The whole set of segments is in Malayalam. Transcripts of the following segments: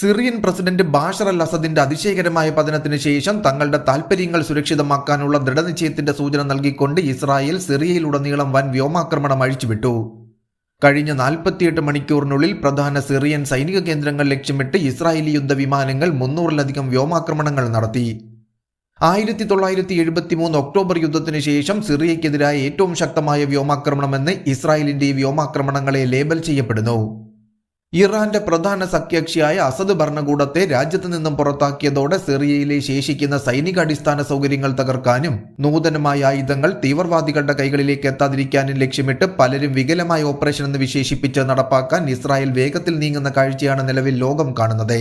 സിറിയൻ പ്രസിഡന്റ് ബാഷർ അൽ അസദിന്റെ അതിശയകരമായ പതനത്തിന് ശേഷം തങ്ങളുടെ താൽപര്യങ്ങൾ സുരക്ഷിതമാക്കാനുള്ള ദൃഢനിശ്ചയത്തിന്റെ സൂചന നൽകിക്കൊണ്ട് ഇസ്രായേൽ സിറിയയിലുടനീളം വൻ വ്യോമാക്രമണം അഴിച്ചുവിട്ടു. കഴിഞ്ഞ നാൽപ്പത്തിയെട്ട് മണിക്കൂറിനുള്ളിൽ പ്രധാന സിറിയൻ സൈനിക കേന്ദ്രങ്ങൾ ലക്ഷ്യമിട്ട് ഇസ്രായേലി യുദ്ധവിമാനങ്ങൾ മുന്നൂറിലധികം വ്യോമാക്രമണങ്ങൾ നടത്തി. ആയിരത്തി തൊള്ളായിരത്തി എഴുപത്തി മൂന്ന് ഒക്ടോബർ യുദ്ധത്തിന് ശേഷം സിറിയയ്ക്കെതിരായ ഏറ്റവും ശക്തമായ വ്യോമാക്രമണമെന്ന് ഇസ്രായേലിന്റെ വ്യോമാക്രമണങ്ങളെ ലേബൽ ചെയ്യപ്പെടുന്നു. ഇറാന്റെ പ്രധാന സഖ്യകക്ഷിയായ അസദ് ഭരണകൂടത്തെ രാജ്യത്ത് നിന്നും പുറത്താക്കിയതോടെ സിറിയയിലെ ശേഷിക്കുന്ന സൈനിക അടിസ്ഥാന സൗകര്യങ്ങൾ തകർക്കാനും നൂതനമായ ആയുധങ്ങൾ തീവ്രവാദികളുടെ കൈകളിലേക്ക് എത്താതിരിക്കാനും ലക്ഷ്യമിട്ട് പലരും വികലമായ ഓപ്പറേഷൻ എന്ന് വിശേഷിപ്പിച്ച് നടപ്പാക്കാൻ ഇസ്രായേൽ വേഗത്തിൽ നീങ്ങുന്ന കാഴ്ചയാണ് നിലവിൽ ലോകം കാണുന്നത്.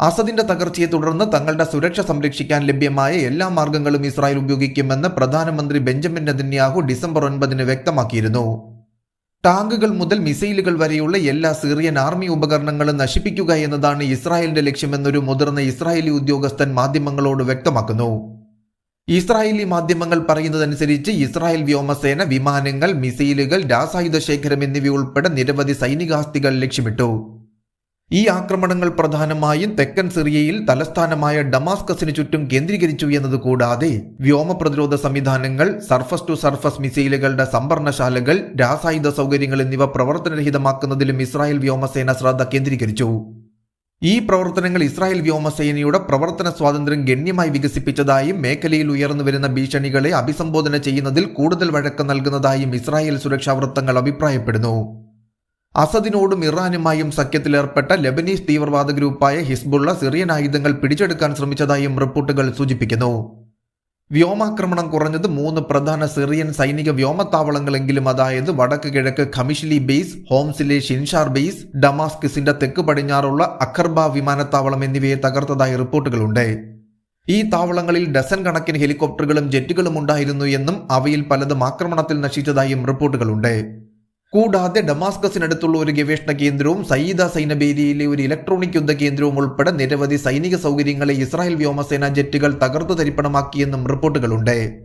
അസദിന്റെ തകർച്ചയെ തുടർന്ന് തങ്ങളുടെ സുരക്ഷ സംരക്ഷിക്കാൻ ലഭ്യമായ എല്ലാ മാർഗങ്ങളും ഇസ്രായേൽ ഉപയോഗിക്കുമെന്ന് പ്രധാനമന്ത്രി ബെഞ്ചമിൻ നെതന്യാഹു ഡിസംബർ ഒൻപതിന് വ്യക്തമാക്കിയിരുന്നു. ടാങ്കുകൾ മുതൽ മിസൈലുകൾ വരെയുള്ള എല്ലാ സിറിയൻ ആർമി ഉപകരണങ്ങളും നശിപ്പിക്കുക എന്നതാണ് ഇസ്രായേലിന്റെ ലക്ഷ്യമെന്നൊരു മുതിർന്ന ഇസ്രായേലി ഉദ്യോഗസ്ഥൻ മാധ്യമങ്ങളോട് വ്യക്തമാക്കുന്നു. ഇസ്രായേലി മാധ്യമങ്ങൾ പറയുന്നതനുസരിച്ച് ഇസ്രായേൽ വ്യോമസേന വിമാനങ്ങൾ മിസൈലുകൾ രാസായുധ ശേഖരം എന്നിവയുൾപ്പെടെ നിരവധി സൈനികാസ്തികൾ ലക്ഷ്യമിട്ടു. ഈ ആക്രമണങ്ങൾ പ്രധാനമായും തെക്കൻ സിറിയയിൽ തലസ്ഥാനമായ ഡമാസ്കസിന് ചുറ്റും കേന്ദ്രീകരിച്ചു എന്നതുകൂടാതെ വ്യോമ പ്രതിരോധ സംവിധാനങ്ങൾ സർഫസ് ടു സർഫസ് മിസൈലുകളുടെ സംഭരണശാലകൾ രാസായുധ സൗകര്യങ്ങൾ എന്നിവ പ്രവർത്തനരഹിതമാക്കുന്നതിലും ഇസ്രായേൽ വ്യോമസേന ശ്രദ്ധ കേന്ദ്രീകരിച്ചു. ഈ പ്രവർത്തനങ്ങൾ ഇസ്രായേൽ വ്യോമസേനയുടെ പ്രവർത്തന സ്വാതന്ത്ര്യം ഗണ്യമായി വികസിപ്പിച്ചതായും മേഖലയിൽ ഉയർന്നു വരുന്ന ഭീഷണികളെ അഭിസംബോധന ചെയ്യുന്നതിൽ കൂടുതൽ വഴക്കം നൽകുന്നതായും ഇസ്രായേൽ സുരക്ഷാ വൃത്തങ്ങൾ അഭിപ്രായപ്പെടുന്നു. അസദിനോടും ഇറാനുമായും സഖ്യത്തിലേർപ്പെട്ട ലെബനീസ് തീവ്രവാദ ഗ്രൂപ്പായ ഹിസ്ബുള്ള സിറിയൻ ആയുധങ്ങൾ പിടിച്ചെടുക്കാൻ ശ്രമിച്ചതായും റിപ്പോർട്ടുകൾ സൂചിപ്പിക്കുന്നു. വ്യോമാക്രമണം കുറഞ്ഞത് മൂന്ന് പ്രധാന സിറിയൻ സൈനിക വ്യോമത്താവളങ്ങളെങ്കിലും അതായത് വടക്ക് കിഴക്ക് ഖമിഷിലി ബേസ് ഹോംസിലെ ഷിൻഷാർ ബേസ് ഡമാസ്കിസിന്റെ തെക്ക് പടിഞ്ഞാറുള്ള അഖർബ വിമാനത്താവളം എന്നിവയെ തകർത്തതായി റിപ്പോർട്ടുകളുണ്ട്. ഈ താവളങ്ങളിൽ ഡസൻ കണക്കിന് ഹെലികോപ്റ്ററുകളും ജെറ്റുകളും ഉണ്ടായിരുന്നു എന്നും അവയിൽ പലതും ആക്രമണത്തിൽ നശിച്ചതായും റിപ്പോർട്ടുകളുണ്ട്. കൂടാതെ ഡമാസ്കസിനടുത്തുള്ള ഒരു ഗവേഷണ കേന്ദ്രവും സയ്യിദ സൈനബേരിയയിലെ ഒരു ഇലക്ട്രോണിക് യുദ്ധ കേന്ദ്രവും ഉൾപ്പെടെ നിരവധി സൈനിക സൗകര്യങ്ങളെ ഇസ്രായേൽ വ്യോമസേന ജെറ്റുകൾ തകർത്തു തരിപ്പണമാക്കിയെന്നും റിപ്പോർട്ടുകളുണ്ട്.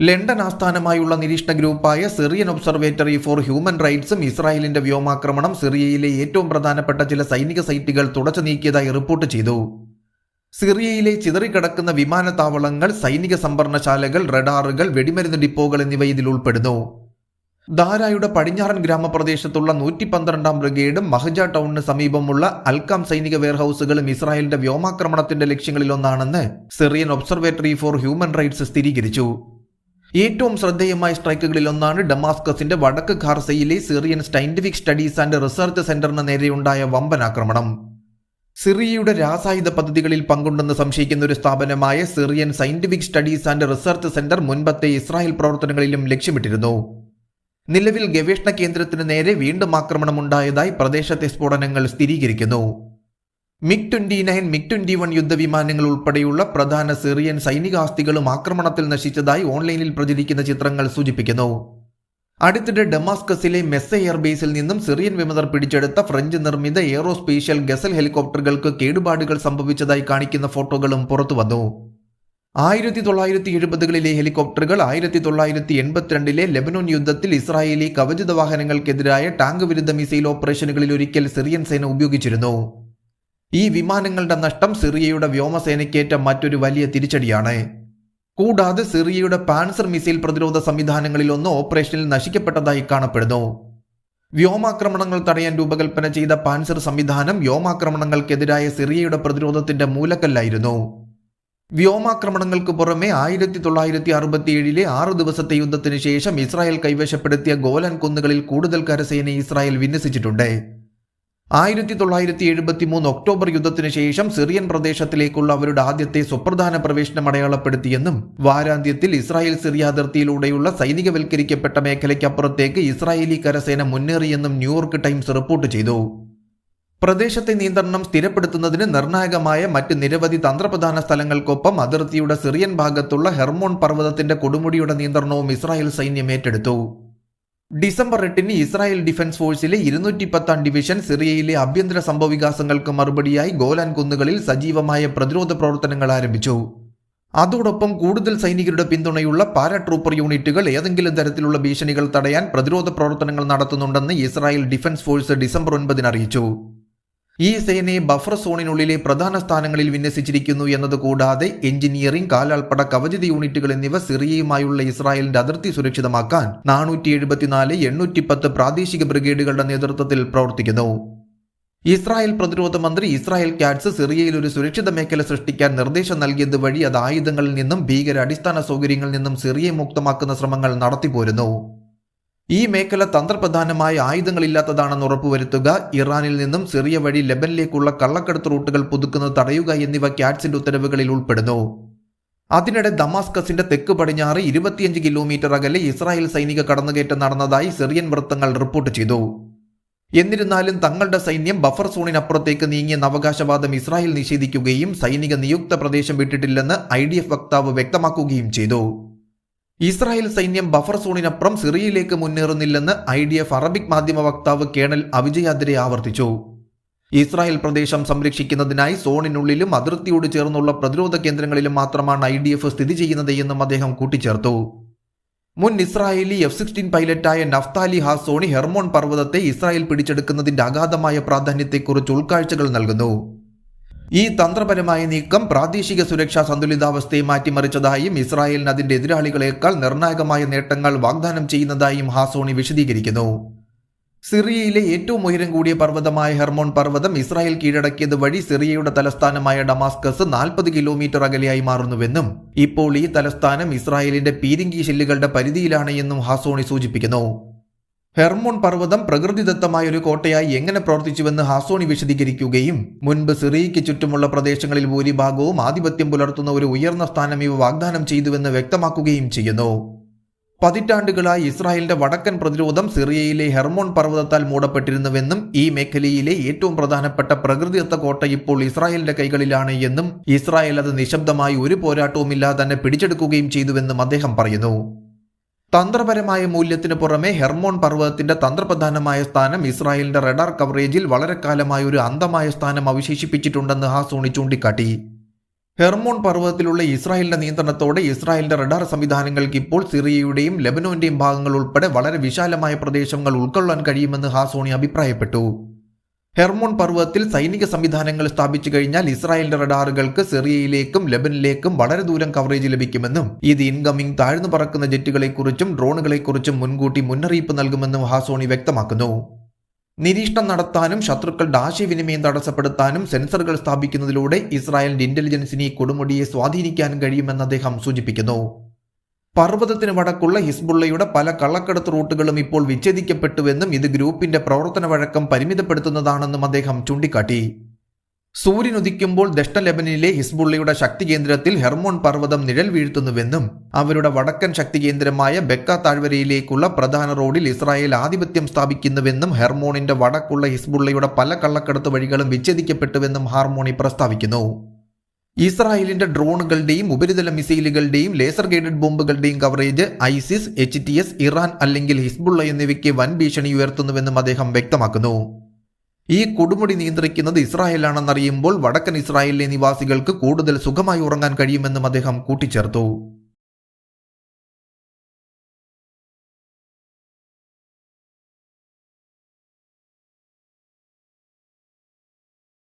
ലണ്ടൻ ആസ്ഥാനമായുള്ള നിരീക്ഷണ ഗ്രൂപ്പായ സിറിയൻ ഒബ്സർവേറ്ററി ഫോർ ഹ്യൂമൻ റൈറ്റ്സും ഇസ്രായേലിന്റെ വ്യോമാക്രമണം സിറിയയിലെ ഏറ്റവും പ്രധാനപ്പെട്ട ചില സൈനിക സൈറ്റുകൾ തുടച്ചു നീക്കിയതായി റിപ്പോർട്ട് ചെയ്തു. സിറിയയിലെ ചിതറിക്കിടക്കുന്ന വിമാനത്താവളങ്ങൾ സൈനിക സംഭരണശാലകൾ റഡാറുകൾ വെടിമരുന്ന് ഡിപ്പോകൾ എന്നിവ ഇതിൽ ഉൾപ്പെടുന്നു. ദാരായുടെ പടിഞ്ഞാറൻ ഗ്രാമപ്രദേശത്തുള്ള നൂറ്റി പന്ത്രണ്ടാം ബ്രിഗേഡും മഹജ ടൗണിന് സമീപമുള്ള അൽക്കാം സൈനിക വെയർഹൌസുകളും ഇസ്രായേലിന്റെ വ്യോമാക്രമണത്തിന്റെ ലക്ഷ്യങ്ങളിലൊന്നാണെന്ന് Syrian observatory for human rights സ്ഥിരീകരിച്ചു. ഏറ്റവും ശ്രദ്ധേയമായ സ്ട്രൈക്കുകളിലൊന്നാണ് ഡമാസ്കസിന്റെ വടക്ക് ഖാർസയിലെ Syrian scientific studies and research സെന്ററിന് നേരെയുണ്ടായ വമ്പനാക്രമണം. സിറിയയുടെ രാസായുധ പദ്ധതികളിൽ പങ്കുണ്ടെന്ന് സംശയിക്കുന്ന ഒരു സ്ഥാപനമായ Syrian scientific studies and research centre മുൻപത്തെ ഇസ്രായേൽ പ്രവർത്തനങ്ങളിലും ലക്ഷ്യമിട്ടിരുന്നു. നിലവിൽ ഗവേഷണ കേന്ദ്രത്തിന് നേരെ വീണ്ടും ആക്രമണം ഉണ്ടായതായി പ്രദേശത്തെ സ്ഫോടനങ്ങൾ സ്ഥിരീകരിക്കുന്നു. MiG twenty nine MiG twenty one യുദ്ധവിമാനങ്ങൾ ഉൾപ്പെടെയുള്ള പ്രധാന സിറിയൻ സൈനികാസ്തികളും ആക്രമണത്തിൽ നശിച്ചതായി ഓൺലൈനിൽ പ്രചരിക്കുന്ന ചിത്രങ്ങൾ സൂചിപ്പിക്കുന്നു. അടുത്തിടെ ഡമാസ്കസിലെ മെസ്സ എയർബേസിൽ നിന്നും സിറിയൻ വിമതർ പിടിച്ചെടുത്ത ഫ്രഞ്ച് നിർമ്മിത എയറോസ്പേഷ്യൽ ഗസൽ ഹെലികോപ്റ്ററുകൾക്ക് കേടുപാടുകൾ സംഭവിച്ചതായി കാണിക്കുന്ന ഫോട്ടോകളും പുറത്തുവന്നു. ആയിരത്തി തൊള്ളായിരത്തി എഴുപതുകളിലെ ഹെലികോപ്റ്ററുകൾ ആയിരത്തി തൊള്ളായിരത്തി എൺപത്തിരണ്ടിലെ ലെബനോൻ യുദ്ധത്തിൽ ഇസ്രായേലി കവചിത വാഹനങ്ങൾക്കെതിരായ ടാങ്ക് വിരുദ്ധ മിസൈൽ ഓപ്പറേഷനുകളിൽ ഒരിക്കൽ സിറിയൻ സേന ഉപയോഗിച്ചിരുന്നു. ഈ വിമാനങ്ങളുടെ നഷ്ടം സിറിയയുടെ വ്യോമസേനയ്ക്കേറ്റ മറ്റൊരു വലിയ തിരിച്ചടിയാണ്. കൂടാതെ സിറിയയുടെ പാൻസർ മിസൈൽ പ്രതിരോധ സംവിധാനങ്ങളിൽ ഒന്ന് ഓപ്പറേഷനിൽ നശിക്കപ്പെട്ടതായി കാണപ്പെടുന്നു. വ്യോമാക്രമണങ്ങൾ തടയാൻ രൂപകൽപ്പന ചെയ്ത പാൻസർ സംവിധാനം വ്യോമാക്രമണങ്ങൾക്കെതിരായ സിറിയയുടെ പ്രതിരോധത്തിന്റെ മൂലക്കല്ലായിരുന്നു. വ്യോമാക്രമണങ്ങൾക്ക് പുറമെ ആയിരത്തി തൊള്ളായിരത്തി അറുപത്തിയേഴിലെ ആറു ദിവസത്തെ യുദ്ധത്തിന് ശേഷം ഇസ്രായേൽ കൈവശപ്പെടുത്തിയ ഗോലൻ കുന്നുകളിൽ കൂടുതൽ കരസേനയെ ഇസ്രായേൽ വിന്യസിച്ചിട്ടുണ്ട്. ആയിരത്തി തൊള്ളായിരത്തി എഴുപത്തി മൂന്ന് ഒക്ടോബർ യുദ്ധത്തിന് ശേഷം സിറിയൻ പ്രദേശത്തിലേക്കുള്ള അവരുടെ ആദ്യത്തെ സുപ്രധാന പ്രവേശനം അടയാളപ്പെടുത്തിയെന്നും വാരാന്ത്യത്തിൽ ഇസ്രായേൽ സിറിയ അതിർത്തിയിലൂടെയുള്ള സൈനികവൽക്കരിക്കപ്പെട്ട മേഖലയ്ക്കപ്പുറത്തേക്ക് ഇസ്രായേലി കരസേന മുന്നേറിയെന്നും ന്യൂയോർക്ക് ടൈംസ് റിപ്പോർട്ട് ചെയ്തു. പ്രദേശത്തെ നിയന്ത്രണം സ്ഥിരപ്പെടുത്തുന്നതിന് നിർണായകമായ മറ്റ് നിരവധി തന്ത്രപ്രധാന സ്ഥലങ്ങൾക്കൊപ്പം അതിർത്തിയുടെ സിറിയൻ ഭാഗത്തുള്ള ഹെർമോൺ പർവതത്തിന്റെ കൊടുമുടിയുടെ നിയന്ത്രണവും ഇസ്രായേൽ സൈന്യം ഏറ്റെടുത്തു. ഡിസംബർ എട്ടിന് ഇസ്രായേൽ ഡിഫൻസ് ഫോഴ്സിലെ ഇരുന്നൂറ്റി പത്താം ഡിവിഷൻ സിറിയയിലെ ആഭ്യന്തര സംഭവവികാസങ്ങൾക്ക് മറുപടിയായി ഗോലാൻ കുന്നുകളിൽ സജീവമായ പ്രതിരോധ പ്രവർത്തനങ്ങൾ ആരംഭിച്ചു. അതോടൊപ്പം കൂടുതൽ സൈനികരുടെ പിന്തുണയുള്ള പാരാട്രൂപ്പർ യൂണിറ്റുകൾ ഏതെങ്കിലും തരത്തിലുള്ള ഭീഷണികൾ തടയാൻ പ്രതിരോധ പ്രവർത്തനങ്ങൾ നടത്തുന്നുണ്ടെന്ന് ഇസ്രായേൽ ഡിഫൻസ് ഫോഴ്സ് ഡിസംബർ ഒൻപതിന് അറിയിച്ചു. ഈ സേനയെ ബഫർ സോണിനുള്ളിലെ പ്രധാന സ്ഥാനങ്ങളിൽ വിന്യസിച്ചിരിക്കുന്നു എന്നത് കൂടാതെ എഞ്ചിനീയറിംഗ് കാലാൾപ്പട കവചിത യൂണിറ്റുകൾ എന്നിവ സിറിയയുമായുള്ള ഇസ്രായേലിന്റെ അതിർത്തി സുരക്ഷിതമാക്കാൻ നാനൂറ്റി എഴുപത്തിനാല് എണ്ണൂറ്റി പത്ത് പ്രാദേശിക ബ്രിഗേഡുകളുടെ നേതൃത്വത്തിൽ പ്രവർത്തിക്കുന്നു. ഇസ്രായേൽ പ്രതിരോധ മന്ത്രി ഇസ്രായേൽ കാറ്റ്സ് സിറിയയിൽ ഒരു സുരക്ഷിത മേഖല സൃഷ്ടിക്കാൻ നിർദ്ദേശം നൽകിയത് വഴി അത് ആയുധങ്ങളിൽ നിന്നും ഭീകര അടിസ്ഥാന സൗകര്യങ്ങളിൽ നിന്നും സിറിയെ മുക്തമാക്കുന്ന ശ്രമങ്ങൾ നടത്തിപ്പോരുന്നു. ഈ മേഖല തന്ത്രപ്രധാനമായ ആയുധങ്ങളില്ലാത്തതാണെന്ന് ഉറപ്പുവരുത്തുക ഇറാനിൽ നിന്നും സിറിയ വഴി ലെബനിലേക്കുള്ള കള്ളക്കടത്ത് റൂട്ടുകൾ പുതുക്കുന്നത് തടയുക എന്നിവ ക്യാറ്റ്സിന്റെ ഉത്തരവുകളിൽ ഉൾപ്പെടുന്നു. അതിനിടെ ദമാസ്കസിന്റെ തെക്ക് പടിഞ്ഞാറ് ഇരുപത്തിയഞ്ച് കിലോമീറ്റർ അകലെ ഇസ്രായേൽ സൈനിക കടന്നുകയറ്റം നടന്നതായി സിറിയൻ വൃത്തങ്ങൾ റിപ്പോർട്ട് ചെയ്തു. എന്നിരുന്നാലും തങ്ങളുടെ സൈന്യം ബഫർ സോണിനപ്പുറത്തേക്ക് നീങ്ങിയെന്ന അവകാശവാദം ഇസ്രായേൽ നിഷേധിക്കുകയും സൈനിക നിയുക്ത പ്രദേശം വിട്ടിട്ടില്ലെന്ന് ഐ വക്താവ് വ്യക്തമാക്കുകയും ചെയ്തു. ഇസ്രായേൽ സൈന്യം ബഫർ സോണിനപ്പുറം സിറിയയിലേക്ക് മുന്നേറുന്നില്ലെന്ന് ഐ ഡി എഫ് അറബിക് മാധ്യമ വക്താവ് കേണൽ അവിജയാദ്രെ ആവർത്തിച്ചു. ഇസ്രായേൽ പ്രദേശം സംരക്ഷിക്കുന്നതിനായി സോണിനുള്ളിലും അതിർത്തിയോട് ചേർന്നുള്ള പ്രതിരോധ കേന്ദ്രങ്ങളിലും മാത്രമാണ് ഐ ഡി എഫ് സ്ഥിതി ചെയ്യുന്നത് എന്നും അദ്ദേഹം കൂട്ടിച്ചേർത്തു. മുൻ ഇസ്രായേലി എഫ് സിക്സ്റ്റീൻ പൈലറ്റായ നഫ്താലി ഹാസോണി ഹെർമോൺ പർവതത്തെ ഇസ്രായേൽ പിടിച്ചെടുക്കുന്നതിന്റെ അഗാധമായ പ്രാധാന്യത്തെക്കുറിച്ച് ഉൾക്കാഴ്ചകൾ നൽകുന്നു. ഈ തന്ത്രപരമായ നീക്കം പ്രാദേശിക സുരക്ഷാ സന്തുലിതാവസ്ഥയെ മാറ്റിമറിച്ചതായും ഇസ്രായേലിന് അതിന്റെ എതിരാളികളെക്കാൾ നിർണായകമായ നേട്ടങ്ങൾ വാഗ്ദാനം ചെയ്യുന്നതായും ഹാസോണി വിശദീകരിക്കുന്നു. സിറിയയിലെ ഏറ്റവും ഉയരം കൂടിയ പർവതമായ ഹെർമോൺ പർവതം ഇസ്രായേൽ കീഴടക്കിയത് വഴി സിറിയയുടെ തലസ്ഥാനമായ ഡമാസ്കസ് നാൽപ്പത് കിലോമീറ്റർ അകലെയായി മാറുന്നുവെന്നും ഇപ്പോൾ ഈ തലസ്ഥാനം ഇസ്രായേലിന്റെ പീരിങ്കി ഷില്ലുകളുടെ പരിധിയിലാണ് എന്നും ഹാസോണി സൂചിപ്പിക്കുന്നു. ഹെർമോൺ പർവതം പ്രകൃതിദത്തമായ ഒരു കോട്ടയായി എങ്ങനെ പ്രവർത്തിച്ചുവെന്ന് ഹാസോണി വിശദീകരിക്കുകയും മുൻപ് സിറിയയ്ക്ക് ചുറ്റുമുള്ള പ്രദേശങ്ങളിൽ ഭൂരിഭാഗവും ആധിപത്യം പുലർത്തുന്ന ഒരു ഉയർന്ന സ്ഥാനം ഇവ വാഗ്ദാനം ചെയ്തുവെന്ന് വ്യക്തമാക്കുകയും ചെയ്യുന്നു. പതിറ്റാണ്ടുകളായി ഇസ്രായേലിന്റെ വടക്കൻ പ്രതിരോധം സിറിയയിലെ ഹെർമോൺ പർവതത്താൽ മൂടപ്പെട്ടിരുന്നുവെന്നും ഈ മേഖലയിലെ ഏറ്റവും പ്രധാനപ്പെട്ട പ്രകൃതിദത്ത കോട്ട ഇപ്പോൾ ഇസ്രായേലിന്റെ കൈകളിലാണ് എന്നും ഇസ്രായേൽ അത് നിശബ്ദമായി ഒരു പോരാട്ടവുമില്ലാതെ തന്നെ പിടിച്ചെടുക്കുകയും ചെയ്തുവെന്നും അദ്ദേഹം പറയുന്നു. തന്ത്രപരമായ മൂല്യത്തിന് പുറമെ ഹെർമോൺ പർവതത്തിന്റെ തന്ത്രപ്രധാനമായ സ്ഥാനം ഇസ്രായേലിന്റെ റഡാർ കവറേജിൽ വളരെ കാലമായ ഒരു അന്തമായ സ്ഥാനം അവശേഷിപ്പിച്ചിട്ടുണ്ടെന്ന് ഹാസോണി ചൂണ്ടിക്കാട്ടി. ഹെർമോൺ പർവതത്തിലുള്ള ഇസ്രായേലിന്റെ നിയന്ത്രണത്തോടെ ഇസ്രായേലിന്റെ റഡാർ സംവിധാനങ്ങൾക്ക് ഇപ്പോൾ സിറിയയുടെയും ലെബനോന്റെയും ഭാഗങ്ങൾ ഉൾപ്പെടെ വളരെ വിശാലമായ പ്രദേശങ്ങൾ ഉൾക്കൊള്ളാൻ കഴിയുമെന്ന് ഹാസോണി അഭിപ്രായപ്പെട്ടു. ഹെർമോൺ പർവതത്തിൽ സൈനിക സംവിധാനങ്ങൾ സ്ഥാപിച്ചു കഴിഞ്ഞാൽ ഇസ്രായേലിന്റെ റഡാറുകൾക്ക് സിറിയയിലേക്കും ലെബനിലേക്കും വളരെ ദൂരം കവറേജ് ലഭിക്കുമെന്നും ഇത് ഇൻകമിംഗ് താഴ്ന്നു പറക്കുന്ന ജെറ്റുകളെക്കുറിച്ചും ഡ്രോണുകളെക്കുറിച്ചും മുൻകൂട്ടി മുന്നറിയിപ്പ് നൽകുമെന്നും ഹാസോണി വ്യക്തമാക്കുന്നു. നിരീക്ഷണം നടത്താനും ശത്രുക്കളുടെ ആശയവിനിമയം തടസ്സപ്പെടുത്താനും സെൻസറുകൾ സ്ഥാപിക്കുന്നതിലൂടെ ഇസ്രായേലിന്റെ ഇന്റലിജൻസിനെ കൊടുമുടിയെ സ്വാധീനിക്കാനും കഴിയുമെന്ന് അദ്ദേഹം സൂചിപ്പിക്കുന്നു. പർവതത്തിന് വടക്കുള്ള ഹിസ്ബുള്ളയുടെ പല കള്ളക്കടത്ത് റൂട്ടുകളും ഇപ്പോൾ വിച്ഛേദിക്കപ്പെട്ടുവെന്നും ഇത് ഗ്രൂപ്പിന്റെ പ്രവർത്തന വഴക്കം പരിമിതപ്പെടുത്തുന്നതാണെന്നും അദ്ദേഹം ചൂണ്ടിക്കാട്ടി. സൂര്യൻ ഉദിക്കുമ്പോൾ ദക്ഷിണ ലെബനിലെ ഹിസ്ബുള്ളയുടെ ശക്തി കേന്ദ്രത്തിൽ ഹെർമോൺ പർവതം നിഴൽ വീഴ്ത്തുന്നുവെന്നും അവരുടെ വടക്കൻ ശക്തി കേന്ദ്രമായ ബെക്ക താഴ്വരയിലേക്കുള്ള പ്രധാന റോഡിൽ ഇസ്രായേൽ ആധിപത്യം സ്ഥാപിക്കുന്നുവെന്നും ഹെർമോണിന്റെ വടക്കുള്ള ഹിസ്ബുള്ളയുടെ പല കള്ളക്കടത്ത് വഴികളും വിച്ഛേദിക്കപ്പെട്ടുവെന്നും ഹാർമോണി പ്രസ്താവിക്കുന്നു. ഇസ്രായേലിന്റെ ഡ്രോണുകളുടെയും ഉപരിതല മിസൈലുകളുടെയും laser guided ബോംബുകളുടെയും coverage ISIS H T S Iran അല്ലെങ്കിൽ ഹിസ്ബുള്ള എന്നിവയ്ക്ക് വൻ ഭീഷണി ഉയർത്തുന്നുവെന്നും അദ്ദേഹം വ്യക്തമാക്കുന്നു. ഈ കൊടുമുടി നിയന്ത്രിക്കുന്നത് ഇസ്രായേലാണെന്നറിയുമ്പോൾ വടക്കൻ ഇസ്രായേലിലെ നിവാസികൾക്ക് കൂടുതൽ സുഖമായി ഉറങ്ങാൻ കഴിയുമെന്നും അദ്ദേഹം കൂട്ടിച്ചേർത്തു.